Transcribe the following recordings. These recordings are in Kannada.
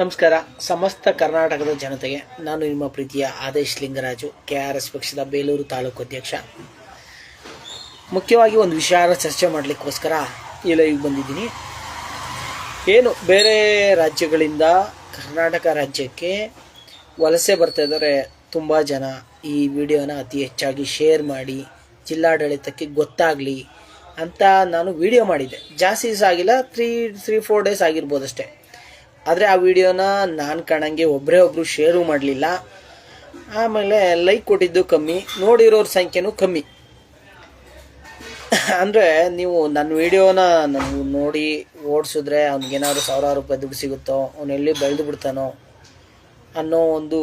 ನಮಸ್ಕಾರ. ಸಮಸ್ತ ಕರ್ನಾಟಕದ ಜನತೆಗೆ ನಾನು ನಿಮ್ಮ ಪ್ರೀತಿಯ Adesh Lingaraju K R S ಪಕ್ಷದ ಬೇಲೂರು ತಾಲೂಕು ಅಧ್ಯಕ್ಷ. ಮುಖ್ಯವಾಗಿ ಒಂದು ವಿಚಾರ ಚರ್ಚೆ ಮಾಡಲಿಕ್ಕೋಸ್ಕರ ಈ ಲೈವ್ ಬಂದಿದ್ದೀನಿ. ಏನು, ಬೇರೆ ರಾಜ್ಯಗಳಿಂದ ಕರ್ನಾಟಕ ರಾಜ್ಯಕ್ಕೆ ವಲಸೆ ಬರ್ತಾ ಇದ್ದಾರೆ ತುಂಬ ಜನ. ಈ ವಿಡಿಯೋನ ಅತಿ ಹೆಚ್ಚಾಗಿ ಶೇರ್ ಮಾಡಿ, ಜಿಲ್ಲಾಡಳಿತಕ್ಕೆ ಗೊತ್ತಾಗಲಿ ಅಂತ ನಾನು ವಿಡಿಯೋ ಮಾಡಿದ್ದೆ. ಜಾಸ್ತಿ ಆಗಿಲ್ಲ ತ್ರೀ ತ್ರೀ ಫೋರ್ ಡೇಸ್ ಆಗಿರ್ಬೋದು ಅಷ್ಟೇ ಆದರೆ ಆ ವಿಡಿಯೋನ ನಾನು ಕಾಣಂಗೆ ಒಬ್ಬರೇ ಒಬ್ಬರು ಶೇರು ಮಾಡಲಿಲ್ಲ. ಆಮೇಲೆ ಲೈಕ್ ಕೊಟ್ಟಿದ್ದು ಕಮ್ಮಿ, ನೋಡಿರೋರ ಸಂಖ್ಯೆನೂ ಕಮ್ಮಿ. ಅಂದರೆ ನೀವು ನನ್ನ ವಿಡಿಯೋನ ನಾನು ನೋಡಿ ಓಡಿಸಿದ್ರೆ ಅವ್ನಿಗೇನಾದ್ರು ಸಾವಿರಾರು ರೂಪಾಯಿ ದುಡ್ಡು ಸಿಗುತ್ತೋ ಅವನೆಲ್ಲಿ ಬೆಳೆದು ಬಿಡ್ತಾನೋ ಅನ್ನೋ ಒಂದು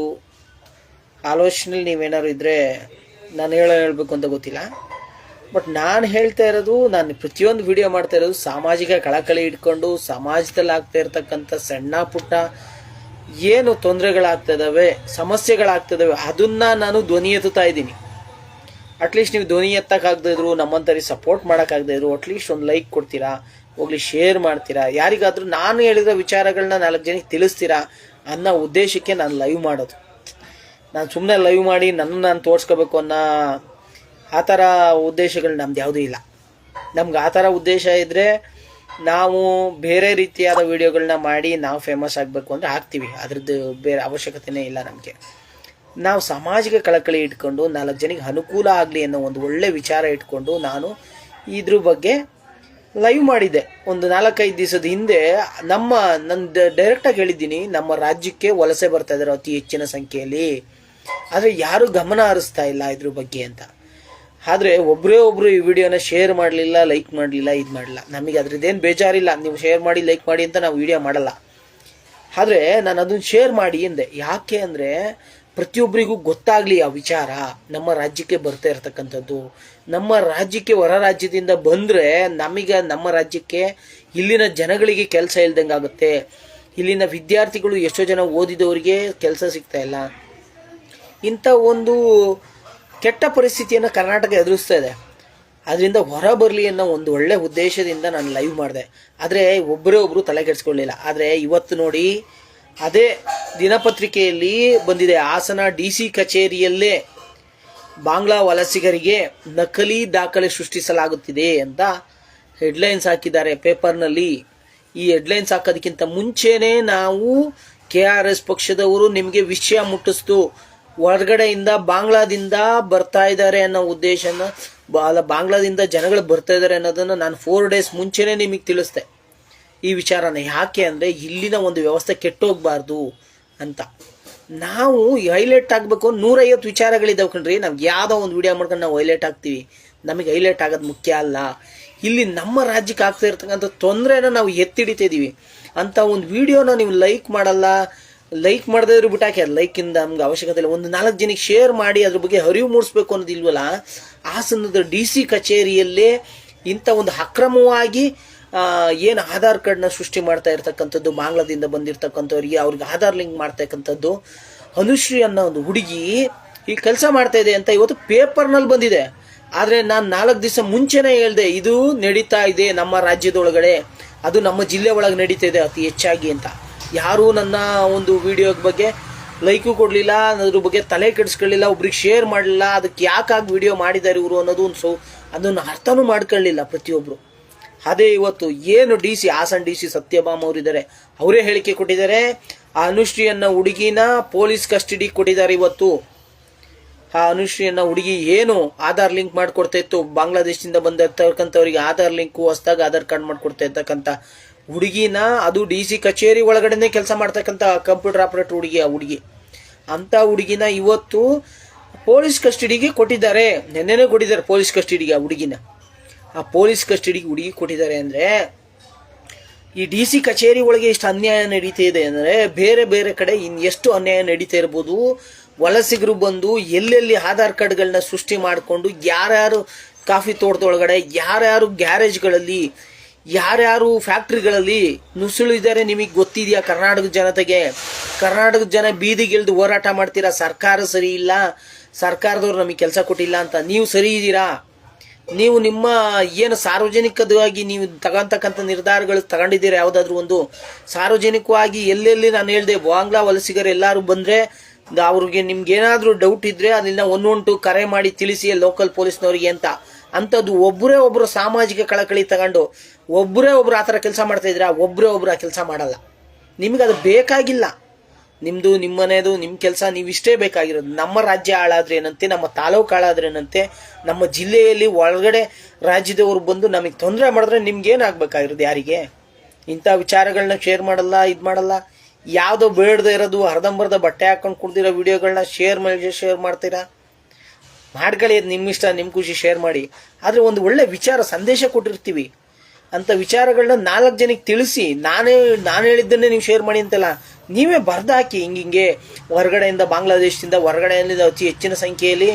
ಆಲೋಚನೆಯಲ್ಲಿ ನೀವೇನಾದ್ರು ಇದ್ದರೆ ನಾನು ಹೇಳೋ ಹೇಳಬೇಕು ಅಂತ ಗೊತ್ತಿಲ್ಲ. ಬಟ್ ನಾನು ಹೇಳ್ತಾ ಇರೋದು, ನಾನು ಪ್ರತಿಯೊಂದು ವಿಡಿಯೋ ಮಾಡ್ತಾ ಇರೋದು ಸಾಮಾಜಿಕ ಕಳಕಳಿ ಇಟ್ಕೊಂಡು, ಸಮಾಜದಲ್ಲಿ ಆಗ್ತಾ ಇರ್ತಕ್ಕಂಥ ಸಣ್ಣ ಪುಟ್ಟ ಏನು ತೊಂದರೆಗಳಾಗ್ತದವೆ ಸಮಸ್ಯೆಗಳಾಗ್ತದವೆ ಅದನ್ನ ನಾನು ಧ್ವನಿ ಎತ್ತುತ್ತಾ ಇದ್ದೀನಿ. ಅಟ್ಲೀಸ್ಟ್ ನೀವು ಧ್ವನಿ ಎತ್ತಕ್ಕಾಗದೇ ಇದ್ರು ನಮ್ಮಂತರಿಗೆ ಸಪೋರ್ಟ್ ಮಾಡೋಕ್ಕಾಗದೇ ಇದ್ರು ಅಟ್ಲೀಸ್ಟ್ ಒಂದು ಲೈಕ್ ಕೊಡ್ತೀರಾ, ಹೋಗ್ಲಿ ಶೇರ್ ಮಾಡ್ತೀರಾ, ಯಾರಿಗಾದ್ರೂ ನಾನು ಹೇಳಿರೋ ವಿಚಾರಗಳನ್ನ ನಾಲ್ಕು ಜನಕ್ಕೆ ತಿಳಿಸ್ತೀರಾ ಅನ್ನೋ ಉದ್ದೇಶಕ್ಕೆ ನಾನು ಲೈವ್ ಮಾಡೋದು. ನಾನು ಸುಮ್ಮನೆ ಲೈವ್ ಮಾಡಿ ನನ್ನ ನಾನು ತೋರಿಸ್ಕೋಬೇಕು ಅನ್ನೋ ಆ ಥರ ಉದ್ದೇಶಗಳು ನಮ್ದು ಯಾವುದೂ ಇಲ್ಲ. ನಮ್ಗೆ ಆ ಥರ ಉದ್ದೇಶ ಇದ್ದರೆ ನಾವು ಬೇರೆ ರೀತಿಯಾದ ವಿಡಿಯೋಗಳನ್ನ ಮಾಡಿ ನಾವು ಫೇಮಸ್ ಆಗಬೇಕು ಅಂದರೆ ಹಾಕ್ತೀವಿ ಅದ್ರದ್ದು ಬೇರೆ ಅವಶ್ಯಕತೆನೇ ಇಲ್ಲ ನಮಗೆ. ನಾವು ಸಾಮಾಜಿಕ ಕಳಕಳಿ ಇಟ್ಕೊಂಡು ನಾಲ್ಕು ಜನಕ್ಕೆ ಅನುಕೂಲ ಆಗಲಿ ಅನ್ನೋ ಒಂದು ಒಳ್ಳೆ ವಿಚಾರ ಇಟ್ಕೊಂಡು ನಾನು ಇದ್ರ ಬಗ್ಗೆ ಲೈವ್ ಮಾಡಿದ್ದೆ. ಒಂದು ನಾಲ್ಕೈದು ದಿವಸದ ಹಿಂದೆ ನಮ್ಮ ನನ್ನ ಡೈರೆಕ್ಟಾಗಿ ಹೇಳಿದ್ದೀನಿ, ನಮ್ಮ ರಾಜ್ಯಕ್ಕೆ ವಲಸೆ ಬರ್ತಾ ಇದ್ದಾರೆ ಅತಿ ಹೆಚ್ಚಿನ ಸಂಖ್ಯೆಯಲ್ಲಿ. ಆದರೆ ಯಾರೂ ಗಮನ ಹರಿಸ್ತಾ ಇಲ್ಲ ಇದ್ರ ಬಗ್ಗೆ ಅಂತ. ಆದರೆ ಒಬ್ಬರೇ ಒಬ್ಬರು ಈ ವಿಡಿಯೋನ ಶೇರ್ ಮಾಡಲಿಲ್ಲ ಲೈಕ್ ಮಾಡಲಿಲ್ಲ, ಇದು ಮಾಡಲಿಲ್ಲ. ನಮಗೆ ಅದ್ರದ್ದೇನು ಬೇಜಾರಿಲ್ಲ. ನೀವು ಶೇರ್ ಮಾಡಿ ಲೈಕ್ ಮಾಡಿ ಅಂತ ನಾವು ವಿಡಿಯೋ ಮಾಡಲ್ಲ. ಆದರೆ ನಾನು ಅದನ್ನು ಶೇರ್ ಮಾಡಿ ಎಂದೆ. ಯಾಕೆ ಅಂದರೆ ಪ್ರತಿಯೊಬ್ಬರಿಗೂ ಗೊತ್ತಾಗಲಿ ಆ ವಿಚಾರ. ನಮ್ಮ ರಾಜ್ಯಕ್ಕೆ ಬರ್ತಾ ಇರತಕ್ಕಂಥದ್ದು. ನಮ್ಮ ರಾಜ್ಯಕ್ಕೆ ಹೊರ ರಾಜ್ಯದಿಂದ ಬಂದರೆ ನಮಗೆ ನಮ್ಮ ರಾಜ್ಯಕ್ಕೆ ಇಲ್ಲಿನ ಜನಗಳಿಗೆ ಕೆಲಸ ಇಲ್ದಂಗೆ ಆಗುತ್ತೆ. ಇಲ್ಲಿನ ವಿದ್ಯಾರ್ಥಿಗಳು ಎಷ್ಟೋ ಜನ ಓದಿದವರಿಗೆ ಕೆಲಸ ಸಿಗ್ತಾ ಇಲ್ಲ. ಇಂಥ ಒಂದು ಕೆಟ್ಟ ಪರಿಸ್ಥಿತಿಯನ್ನು ಕರ್ನಾಟಕ ಎದುರಿಸ್ತಾ ಇದೆ. ಅದರಿಂದ ಹೊರ ಬರಲಿ ಅನ್ನೋ ಒಂದು ಒಳ್ಳೆ ಉದ್ದೇಶದಿಂದ ನಾನು ಲೈವ್ ಮಾಡಿದೆ. ಆದರೆ ಒಬ್ಬರೇ ಒಬ್ಬರು ತಲೆ ಕೆಡಿಸ್ಕೊಳ್ಳಿಲ್ಲ ಆದರೆ ಇವತ್ತು ನೋಡಿ ಅದೇ ದಿನಪತ್ರಿಕೆಯಲ್ಲಿ ಬಂದಿದೆ. ಹಾಸನ ಡಿ ಸಿ ಕಚೇರಿಯಲ್ಲೇ ಬಾಂಗ್ಲಾ ವಲಸಿಗರಿಗೆ ನಕಲಿ ದಾಖಲೆ ಸೃಷ್ಟಿಸಲಾಗುತ್ತಿದೆ ಅಂತ ಹೆಡ್ಲೈನ್ಸ್ ಹಾಕಿದ್ದಾರೆ. ಪೇಪರ್ನಲ್ಲಿ ಈ ಹೆಡ್ಲೈನ್ಸ್ ಹಾಕೋದಕ್ಕಿಂತ ಮುಂಚೆನೇ ನಾವು ಕೆ ಆರ್ ಎಸ್ ಪಕ್ಷದವರು ನಿಮಗೆ ವಿಷಯ ಮುಟ್ಟಿಸ್ತು. ಹೊರಗಡೆಯಿಂದ ಬಾಂಗ್ಲಾದಿಂದ ಬರ್ತಾ ಇದ್ದಾರೆ ಅನ್ನೋ ಉದ್ದೇಶನ, ಅಲ್ಲ, ಬಾಂಗ್ಲಾದಿಂದ ಜನಗಳು ಬರ್ತಾ ಇದ್ದಾರೆ ಅನ್ನೋದನ್ನು ನಾನು ಫೋರ್ ಡೇಸ್ ಮುಂಚೆನೇ ನಿಮಗೆ ತಿಳಿಸ್ದೆ. ಈ ವಿಚಾರನ ಯಾಕೆ ಅಂದರೆ ಇಲ್ಲಿನ ಒಂದು ವ್ಯವಸ್ಥೆ ಕೆಟ್ಟೋಗ್ಬಾರ್ದು ಅಂತ. ನಾವು ಹೈಲೈಟ್ ಆಗಬೇಕು ನೂರೈವತ್ತು ವಿಚಾರಗಳಿದ್ದಾವೆ ಕಣ್ರಿ. ನಮ್ಗೆ ಯಾವುದೋ ಒಂದು ವಿಡಿಯೋ ಮಾಡ್ಕೊಂಡು ನಾವು ಹೈಲೈಟ್ ಆಗ್ತೀವಿ. ನಮಗೆ ಹೈಲೈಟ್ ಆಗೋದು ಮುಖ್ಯ ಅಲ್ಲ. ಇಲ್ಲಿ ನಮ್ಮ ರಾಜ್ಯಕ್ಕೆ ಆಗ್ತಾ ಇರ್ತಕ್ಕಂಥ ತೊಂದರೆನ ನಾವು ಎತ್ತಿಡಿತಿದ್ದೀವಿ ಅಂತ ಒಂದು ವಿಡಿಯೋನ ನೀವು ಲೈಕ್ ಮಾಡಲ್ಲ ಲೈಕ್ ಮಾಡದೇ ಇದ್ರು ಬಿಟ್ಟಾಕಿ ಅದು ಲೈಕಿಂದ ನಮ್ಗೆ ಅವಶ್ಯಕತೆ ಇಲ್ಲ. ಒಂದು ನಾಲ್ಕು ಜನಕ್ಕೆ ಶೇರ್ ಮಾಡಿ ಅದ್ರ ಬಗ್ಗೆ ಅರಿವು ಮೂಡಿಸ್ಬೇಕು ಅನ್ನೋದಿಲ್ವಲ್ಲ ಹಾಸನದ ಡಿ ಸಿ ಕಚೇರಿಯಲ್ಲೇ ಇಂಥ ಒಂದು ಅಕ್ರಮವಾಗಿ ಏನು ಆಧಾರ್ ಕಾರ್ಡ್ನ ಸೃಷ್ಟಿ ಮಾಡ್ತಾ ಇರ್ತಕ್ಕಂಥದ್ದು ಬಾಂಗ್ಲಾದಿಂದ ಬಂದಿರತಕ್ಕಂಥವ್ರಿಗೆ ಅವ್ರಿಗೆ ಆಧಾರ್ ಲಿಂಕ್ ಮಾಡ್ತಕ್ಕಂಥದ್ದು ಅನುಶ್ರೀ ಅನ್ನೋ ಒಂದು ಹುಡುಗಿ ಈ ಕೆಲಸ ಮಾಡ್ತಾ ಇದೆ ಅಂತ ಇವತ್ತು ಪೇಪರ್ನಲ್ಲಿ ಬಂದಿದೆ. ಆದರೆ ನಾನು ನಾಲ್ಕು ದಿವಸ ಮುಂಚೆನೇ ಹೇಳ್ದೆ, ಇದು ನಡೀತಾ ಇದೆ ನಮ್ಮ ರಾಜ್ಯದೊಳಗಡೆ, ಅದು ನಮ್ಮ ಜಿಲ್ಲೆ ಒಳಗೆ ನಡೀತಾ ಇದೆ ಅತಿ ಹೆಚ್ಚಾಗಿ ಅಂತ. ಯಾರೂ ನನ್ನ ಒಂದು ವಿಡಿಯೋ ಬಗ್ಗೆ ಲೈಕು ಕೊಡಲಿಲ್ಲ, ಅನ್ನೋದ್ರ ಬಗ್ಗೆ ತಲೆ ಕೆಡಿಸ್ಕೊಳ್ಳಿಲ್ಲ, ಒಬ್ರಿಗೆ ಶೇರ್ ಮಾಡಲಿಲ್ಲ, ಅದಕ್ಕೆ ಯಾಕಾಗಿ ವಿಡಿಯೋ ಮಾಡಿದ್ದಾರೆ ಇವರು ಅನ್ನೋದು ಒಂದು ಸೊ ಅದನ್ನು ಅರ್ಥನೂ ಮಾಡ್ಕೊಳ್ಳಿಲ್ಲ ಪ್ರತಿಯೊಬ್ಬರು ಅದೇ ಇವತ್ತು ಏನು D C Hassan D C Satyabhama ಅವರಿದ್ದಾರೆ, ಅವರೇ ಹೇಳಿಕೆ ಕೊಟ್ಟಿದ್ದಾರೆ. ಆ ಅನುಶ್ರೀಯನ್ನ ಹುಡುಗಿನ ಪೊಲೀಸ್ ಕಸ್ಟಡಿ ಕೊಟ್ಟಿದ್ದಾರೆ ಇವತ್ತು. ಆ ಅನುಶ್ರೀಯನ್ನ ಹುಡುಗಿ ಏನು ಆಧಾರ್ ಲಿಂಕ್ ಮಾಡಿಕೊಡ್ತಾ ಇತ್ತು, ಬಾಂಗ್ಲಾದೇಶದಿಂದ ಬಂದಿರ್ತಕ್ಕಂಥವ್ರಿಗೆ ಆಧಾರ್ ಲಿಂಕು ಹೊಸದಾಗ ಆಧಾರ್ ಕಾರ್ಡ್ ಮಾಡಿಕೊಡ್ತಾ ಇರ್ತಕ್ಕಂಥ ಹುಡುಗಿನ ಅದು ಡಿ ಸಿ ಕಚೇರಿ ಒಳಗಡೆನೆ ಕೆಲಸ ಮಾಡ್ತಕ್ಕಂಥ ಕಂಪ್ಯೂಟರ್ ಆಪರೇಟರ್ ಹುಡುಗಿ, ಆ ಹುಡುಗಿ. ಅಂತ ಹುಡುಗಿನ ಇವತ್ತು ಪೊಲೀಸ್ ಕಸ್ಟಡಿಗೆ ಕೊಟ್ಟಿದ್ದಾರೆ. ನೆನ್ನೆನೇ ಕೊಟ್ಟಿದ್ದಾರೆ ಪೊಲೀಸ್ ಕಸ್ಟಡಿಗೆ ಆ ಹುಡುಗಿನ. ಆ ಪೊಲೀಸ್ ಕಸ್ಟಡಿಗೆ ಹುಡುಗಿ ಕೊಟ್ಟಿದ್ದಾರೆ ಅಂದರೆ, ಈ ಡಿ ಸಿ ಕಚೇರಿ ಒಳಗೆ ಇಷ್ಟು ಅನ್ಯಾಯ ನಡೀತಾ ಇದೆ ಅಂದರೆ, ಬೇರೆ ಬೇರೆ ಕಡೆ ಇನ್ ಎಷ್ಟು ಅನ್ಯಾಯ ನಡೀತಾ ಇರ್ಬೋದು, ವಲಸಿಗರು ಬಂದು ಎಲ್ಲೆಲ್ಲಿ ಆಧಾರ್ ಕಾರ್ಡ್ಗಳನ್ನ ಸೃಷ್ಟಿ ಮಾಡಿಕೊಂಡು, ಯಾರ್ಯಾರು ಕಾಫಿ ತೋಟದೊಳಗಡೆ, ಯಾರ್ಯಾರು ಗ್ಯಾರೇಜ್ಗಳಲ್ಲಿ ಯಾರ್ಯಾರು ಫ್ಯಾಕ್ಟ್ರಿಗಳಲ್ಲಿ ನುಸುಳಿದರೆ ನಿಮಗೆ ಗೊತ್ತಿದೆಯಾ ಕರ್ನಾಟಕ ಜನತೆಗೆ? ಕರ್ನಾಟಕದ ಜನ ಬೀದಿಗಿಳಿದು ಹೋರಾಟ ಮಾಡ್ತೀರಾ? ಸರ್ಕಾರ ಸರಿ ಇಲ್ಲ, ಸರ್ಕಾರದವ್ರು ನಮಗೆ ಕೆಲಸ ಕೊಟ್ಟಿಲ್ಲ ಅಂತ. ನೀವು ಸರಿ ಇದ್ದೀರಾ? ನೀವು ನಿಮ್ಮ ಏನು ಸಾರ್ವಜನಿಕವಾಗಿ ನೀವು ತಗೊಂತಕ್ಕಂಥ ನಿರ್ಧಾರಗಳು ತಗೊಂಡಿದ್ದೀರಾ? ಯಾವುದಾದ್ರೂ ಒಂದು ಸಾರ್ವಜನಿಕವಾಗಿ ಎಲ್ಲೆಲ್ಲಿ ನಾನು ಹೇಳಿದೆ, ಬಾಂಗ್ಲಾ ವಲಸಿಗರು ಎಲ್ಲರೂ ಬಂದರೆ ಅವ್ರಿಗೆ ನಿಮ್ಗೆ ಏನಾದರೂ ಡೌಟ್ ಇದ್ರೆ ಅದನ್ನ ಒಂದು ಕರೆ ಮಾಡಿ ತಿಳಿಸಿ ಲೋಕಲ್ ಪೊಲೀಸ್ನವ್ರಿಗೆ ಅಂತ. ಅಂಥದ್ದು ಒಬ್ಬರೇ ಒಬ್ಬರು ಸಾಮಾಜಿಕ ಕಳಕಳಿ ತಗೊಂಡು ಒಬ್ಬರೇ ಒಬ್ರು ಆ ಥರ ಕೆಲಸ ಮಾಡ್ತಾ ಇದ್ರೆ ಒಬ್ಬರೇ ಒಬ್ರು ಆ ಕೆಲಸ ಮಾಡಲ್ಲ. ನಿಮ್ಗೆ ಅದು ಬೇಕಾಗಿಲ್ಲ. ನಿಮ್ಮದು ನಿಮ್ಮ ಮನೆಯದು ನಿಮ್ಮ ಕೆಲಸ ನೀವು ಇಷ್ಟೇ ಬೇಕಾಗಿರೋದು. ನಮ್ಮ ರಾಜ್ಯ ಹಾಳಾದ್ರೆ ಏನಂತೆ ನಮ್ಮ ತಾಲೂಕು ಹಾಳಾದ್ರೆ ಏನಂತೆ ನಮ್ಮ ಜಿಲ್ಲೆಯಲ್ಲಿ ಒಳಗಡೆ ರಾಜ್ಯದವರು ಬಂದು ನಮಗೆ ತೊಂದರೆ ಮಾಡಿದ್ರೆ ನಿಮ್ಗೆ ಏನಾಗಬೇಕಾಗಿರೋದು ಯಾರಿಗೆ? ಇಂಥ ವಿಚಾರಗಳನ್ನ ಶೇರ್ ಮಾಡಲ್ಲ, ಇದು ಮಾಡಲ್ಲ. ಯಾವುದೋ ಬೇಡದೇ ಇರೋದು, ಹರ್ದಂಬರ್ದ ಬಟ್ಟೆ ಹಾಕೊಂಡು ಕುಡ್ದಿರೋ ವಿಡಿಯೋಗಳನ್ನ ಶೇರ್ ಮಾಡಿ ಶೇರ್ ಮಾಡ್ತೀರಾ? ಮಾಡ್ಕೊಳ್ಳಿ ಅದು ನಿಮ್ಮ ಇಷ್ಟ ನಿಮ್ಮ ಖುಷಿ ಶೇರ್ ಮಾಡಿ. ಆದರೆ ಒಂದು ಒಳ್ಳೆ ವಿಚಾರ ಸಂದೇಶ ಕೊಟ್ಟಿರ್ತೀವಿ. ಅಂತ ವಿಚಾರಗಳನ್ನ ನಾಲ್ಕು ಜನಕ್ಕೆ ತಿಳಿಸಿ, ನಾನೇ, ನಾನು ಹೇಳಿದ್ದನ್ನೇ ನೀವು ಶೇರ್ ಮಾಡಿ ಅಂತಲ್ಲ, ನೀವೇ ಬರ್ದಾಕಿ ಹಿಂಗಿಂಗೆ ಹೊರಗಡೆಯಿಂದ ಬಾಂಗ್ಲಾದೇಶದಿಂದ ಹೊರಗಡೆಯಿಂದ ಅತಿ ಹೆಚ್ಚಿನ ಸಂಖ್ಯೆಯಲ್ಲಿ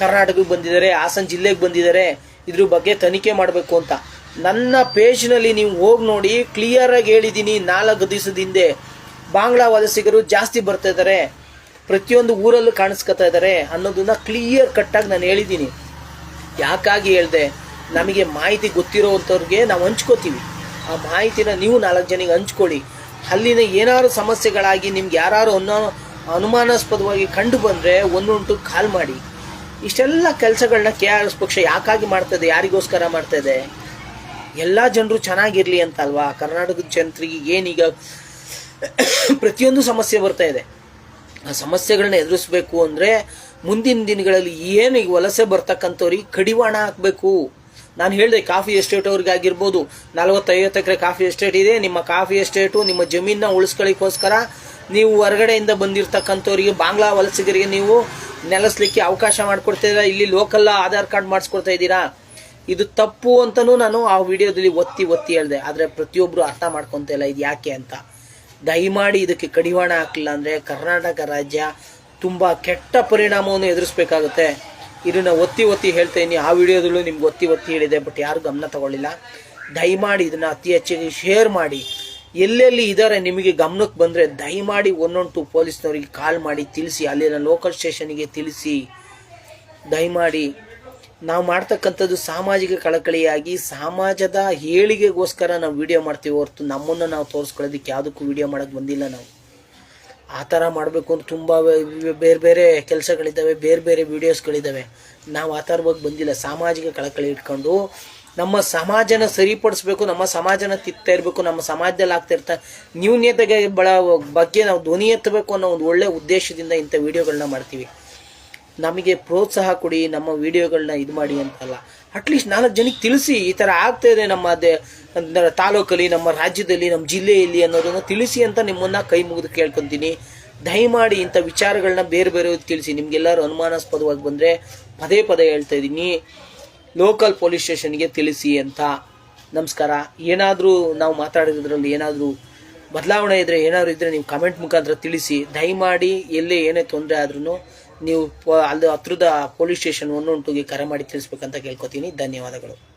ಕರ್ನಾಟಕಕ್ಕೆ ಬಂದಿದ್ದಾರೆ, ಹಾಸನ ಜಿಲ್ಲೆಗೆ ಬಂದಿದ್ದಾರೆ, ಇದ್ರ ಬಗ್ಗೆ ತನಿಖೆ ಮಾಡಬೇಕು ಅಂತ. ನನ್ನ ಪೇಜ್ನಲ್ಲಿ ನೀವು ಹೋಗಿ ನೋಡಿ ಕ್ಲಿಯರಾಗಿ ಹೇಳಿದ್ದೀನಿ ನಾಲ್ಕು ದಿವಸದ ಹಿಂದೆ. ಬಾಂಗ್ಲಾ ವಲಸಿಗರು ಜಾಸ್ತಿ ಬರ್ತಾ ಇದ್ದಾರೆ ಪ್ರತಿಯೊಂದು ಊರಲ್ಲೂ ಕಾಣಿಸ್ಕೊತಾ ಇದ್ದಾರೆ ಅನ್ನೋದನ್ನ ಕ್ಲಿಯರ್ ಕಟ್ಟಾಗಿ ನಾನು ಹೇಳಿದ್ದೀನಿ. ಯಾಕಾಗಿ ಹೇಳಿದೆ? ನಮಗೆ ಮಾಹಿತಿ ಗೊತ್ತಿರೋವಂಥವ್ರಿಗೆ ನಾವು ಹಂಚ್ಕೋತೀವಿ. ಆ ಮಾಹಿತಿನ ನೀವು ನಾಲ್ಕು ಜನಿಗೆ ಹಂಚ್ಕೊಳ್ಳಿ. ಅಲ್ಲಿನ ಏನಾದ್ರು ಸಮಸ್ಯೆಗಳಾಗಿ ನಿಮ್ಗೆ ಯಾರು ಅನ್ನೋ ಅನುಮಾನಾಸ್ಪದವಾಗಿ ಕಂಡು ಬಂದರೆ ಒಂದುಂಟು ಕಾಲ್ ಮಾಡಿ. ಇಷ್ಟೆಲ್ಲ ಕೆಲಸಗಳನ್ನ ಕೆ ಆರ್ ಎಸ್ ಪಕ್ಷ ಯಾಕಾಗಿ ಮಾಡ್ತದೆ? ಯಾರಿಗೋಸ್ಕರ ಮಾಡ್ತದೆ? ಎಲ್ಲ ಜನರು ಚೆನ್ನಾಗಿರಲಿ ಅಂತ ಅಲ್ವಾ ಕರ್ನಾಟಕದ ಜನರಿಗೆ ಏನೀಗ ಪ್ರತಿಯೊಂದು ಸಮಸ್ಯೆ ಬರ್ತಾ ಇದೆ. ಆ ಸಮಸ್ಯೆಗಳನ್ನ ಎದುರಿಸ್ಬೇಕು ಅಂದರೆ ಮುಂದಿನ ದಿನಗಳಲ್ಲಿ ಏನು ಈಗ ವಲಸೆ ಬರ್ತಕ್ಕಂಥವ್ರಿಗೆ ಕಡಿವಾಣ ಹಾಕಬೇಕು. ನಾನು ಹೇಳಿದೆ ಕಾಫಿ ಎಸ್ಟೇಟ್ ಅವ್ರಿಗೆ ಆಗಿರ್ಬೋದು ನಲವತ್ತೈವತ್ತು ಎಕರೆ ಕಾಫಿ ಎಸ್ಟೇಟ್ ಇದೆ, ನಿಮ್ಮ ಕಾಫಿ ಎಸ್ಟೇಟು ನಿಮ್ಮ ಜಮೀನನ್ನ ಉಳಿಸ್ಕೊಳ್ಳಿಕ್ಕೋಸ್ಕರ ನೀವು ಹೊರಗಡೆಯಿಂದ ಬಂದಿರತಕ್ಕಂಥವ್ರಿಗೆ, ಬಾಂಗ್ಲಾ ವಲಸಿಗರಿಗೆ ನೀವು ನೆಲೆಸಲಿಕ್ಕೆ ಅವಕಾಶ ಮಾಡಿಕೊಡ್ತಾ ಇಲ್ಲಿ ಲೋಕಲ್ ಆಧಾರ್ ಕಾರ್ಡ್ ಮಾಡಿಸ್ಕೊಡ್ತಾ ಇದ್ದೀರಾ? ಇದು ತಪ್ಪು ಅಂತಲೂ ನಾನು ಆ ವಿಡಿಯೋದಲ್ಲಿ ಒತ್ತಿ ಒತ್ತಿ ಹೇಳಿದೆ, ಆದರೆ ಪ್ರತಿಯೊಬ್ಬರು ಅರ್ಥ ಮಾಡ್ಕೊತಾ ಇಲ್ಲ ಇದು ಯಾಕೆ ಅಂತ. ದಯಮಾಡಿ ಇದಕ್ಕೆ ಕಡಿವಾಣ ಹಾಕಲಿಲ್ಲ ಅಂದರೆ ಕರ್ನಾಟಕ ರಾಜ್ಯ ತುಂಬ ಕೆಟ್ಟ ಪರಿಣಾಮವನ್ನು ಎದುರಿಸಬೇಕಾಗುತ್ತೆ. ಇದನ್ನು ಒತ್ತಿ ಒತ್ತಿ ಹೇಳ್ತಾ ಇದ್ದೀನಿ. ಆ ವಿಡಿಯೋದಲ್ಲೂ ನಿಮ್ಗೆ ಒತ್ತಿ ಒತ್ತಿ ಹೇಳಿದೆ ಬಟ್ ಯಾರು ಗಮನ ತಗೊಳ್ಳಿಲ್ಲ. ದಯಮಾಡಿ ಇದನ್ನು ಅತಿ ಹೆಚ್ಚಿಗೆ ಶೇರ್ ಮಾಡಿ. ಎಲ್ಲೆಲ್ಲಿ ಇದ್ದಾರೆ ನಿಮಗೆ ಗಮನಕ್ಕೆ ಬಂದರೆ ದಯಮಾಡಿ ಟು ಪೊಲೀಸ್ನವರಿಗೆ ಕಾಲ್ ಮಾಡಿ, ತಿಳಿಸಿ. ಅಲ್ಲಿನ ಲೋಕಲ್ ಸ್ಟೇಷನ್ಗೆ ತಿಳಿಸಿ. ದಯಮಾಡಿ ನಾವು ಮಾಡ್ತಕ್ಕಂಥದ್ದು ಸಾಮಾಜಿಕ ಕಳಕಳಿಯಾಗಿ ಸಮಾಜದ ಏಳಿಗೆಗೋಸ್ಕರ ನಾವು ವಿಡಿಯೋ ಮಾಡ್ತೀವಿ ಹೊರತು ನಮ್ಮನ್ನು ನಾವು ತೋರಿಸ್ಕೊಳ್ಳೋದಕ್ಕೆ ಯಾವುದಕ್ಕೂ ವಿಡಿಯೋ ಮಾಡೋಕ್ಕೆ ಬಂದಿಲ್ಲ ನಾವು. ಆ ಥರ ಮಾಡಬೇಕು ಅಂತ ತುಂಬ ಬೇರೆ ಬೇರೆ ಕೆಲಸಗಳಿದ್ದಾವೆ, ಬೇರೆ ಬೇರೆ ವೀಡಿಯೋಸ್ಗಳಿದ್ದಾವೆ ನಾವು ಆ ಥರವಾಗಿ ಬಂದಿಲ್ಲ. ಸಾಮಾಜಿಕ ಕಳಕಳಿ ಇಟ್ಕೊಂಡು ನಮ್ಮ ಸಮಾಜನ ಸರಿಪಡಿಸ್ಬೇಕು, ನಮ್ಮ ಸಮಾಜನ ತಿತ್ತಾ ಇರಬೇಕು, ನಮ್ಮ ಸಮಾಜದಲ್ಲಿ ಆಗ್ತಾ ಇರ್ತಾ ನ್ಯೂನ್ಯತೆಗೆ ಬಳ, ಬಗ್ಗೆ ನಾವು ಧ್ವನಿ ಎತ್ತಬೇಕು ಅನ್ನೋ ಒಂದು ಒಳ್ಳೆಯ ಉದ್ದೇಶದಿಂದ ಇಂಥ ವಿಡಿಯೋಗಳನ್ನ ಮಾಡ್ತೀವಿ. ನಮಗೆ ಪ್ರೋತ್ಸಾಹ ಕೊಡಿ, ನಮ್ಮ ವಿಡಿಯೋಗಳನ್ನ ಇದು ಮಾಡಿ ಅಂತಲ್ಲ. ಅಟ್ಲೀಸ್ಟ್ ನಾಲ್ಕು ಜನಕ್ಕೆ ತಿಳಿಸಿ, ಈ ಥರ ಆಗ್ತಾ ಇದೆ ನಮ್ಮ ದೇ ತಾಲೂಕಲ್ಲಿ, ನಮ್ಮ ರಾಜ್ಯದಲ್ಲಿ, ನಮ್ಮ ಜಿಲ್ಲೆಯಲ್ಲಿ ಅನ್ನೋದನ್ನು ತಿಳಿಸಿ ಅಂತ ನಿಮ್ಮನ್ನು ಕೈ ಮುಗಿದು ಕೇಳ್ಕೊತೀನಿ. ದಯಮಾಡಿ ಇಂಥ ವಿಚಾರಗಳನ್ನ ಬೇರೆ ಬೇರೆ ತಿಳಿಸಿ. ನಿಮಗೆಲ್ಲರೂ ಅನುಮಾನಾಸ್ಪದವಾಗಿ ಬಂದರೆ ಪದೇ ಪದೇ ಹೇಳ್ತಾ ಇದ್ದೀನಿ. ಲೋಕಲ್ ಪೊಲೀಸ್ ಸ್ಟೇಷನ್ಗೆ ತಿಳಿಸಿ ಅಂತ. ನಮಸ್ಕಾರ. ಏನಾದರೂ ನಾವು ಮಾತಾಡಿರೋದ್ರಲ್ಲಿ ಏನಾದರೂ ಬದಲಾವಣೆ ಇದ್ದರೆ ಏನಾದರೂ ಇದ್ದರೆ ನೀವು ಕಮೆಂಟ್ ಮುಖಾಂತರ ತಿಳಿಸಿ. ದಯಮಾಡಿ ಎಲ್ಲೇ ಏನೇ ತೊಂದರೆ ಆದ್ರೂ ನೀವು ಅಲ್ಲಿ ಹತ್ರದ ಪೊಲೀಸ್ ಸ್ಟೇಷನ್ ಒಂದೊಂಟುಗೆ ಕರೆ ಮಾಡಿ ತಿಳಿಸ್ಬೇಕಂತ ಕೇಳ್ಕೊತೀನಿ. ಧನ್ಯವಾದಗಳು.